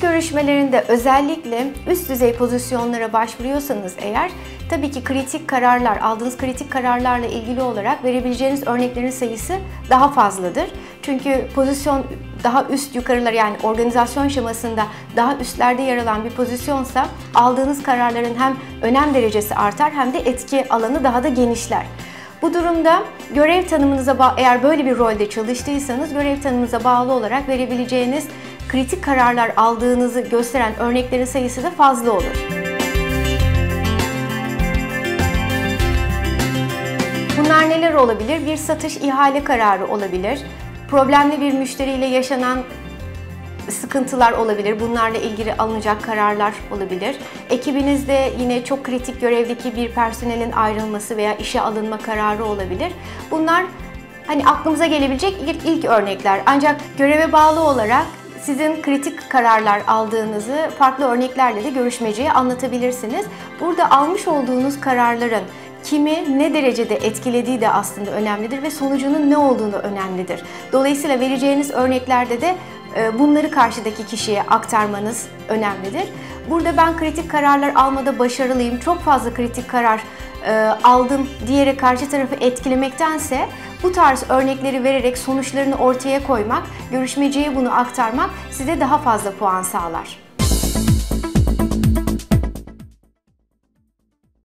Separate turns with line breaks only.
Görüşmelerinde özellikle üst düzey pozisyonlara başvuruyorsanız eğer tabii ki kritik kararlar, aldığınız kritik kararlarla ilgili olarak verebileceğiniz örneklerin sayısı daha fazladır. Çünkü pozisyon daha üst yukarılar yani organizasyon şemasında daha üstlerde yer alan bir pozisyonsa aldığınız kararların hem önem derecesi artar hem de etki alanı daha da genişler. Bu durumda görev tanımınıza eğer böyle bir rolde çalıştıysanız görev tanımınıza bağlı olarak verebileceğiniz kritik kararlar aldığınızı gösteren örneklerin sayısı da fazla olur. Bunlar neler olabilir? Bir satış ihale kararı olabilir. Problemli bir müşteriyle yaşanan sıkıntılar olabilir. Bunlarla ilgili alınacak kararlar olabilir. Ekibinizde yine çok kritik görevdeki bir personelin ayrılması veya işe alınma kararı olabilir. Bunlar hani aklımıza gelebilecek ilk, ilk örnekler. Ancak göreve bağlı olarak sizin kritik kararlar aldığınızı farklı örneklerle de görüşmeciye anlatabilirsiniz. Burada almış olduğunuz kararların kimi ne derecede etkilediği de aslında önemlidir ve sonucunun ne olduğunu önemlidir. Dolayısıyla vereceğiniz örneklerde de e, bunları karşıdaki kişiye aktarmanız önemlidir. Burada ben kritik kararlar almada başarılıyım, çok fazla kritik karar e, aldım diyerek karşı tarafı etkilemektense bu tarz örnekleri vererek sonuçlarını ortaya koymak, görüşmeciye bunu aktarmak size daha fazla puan sağlar.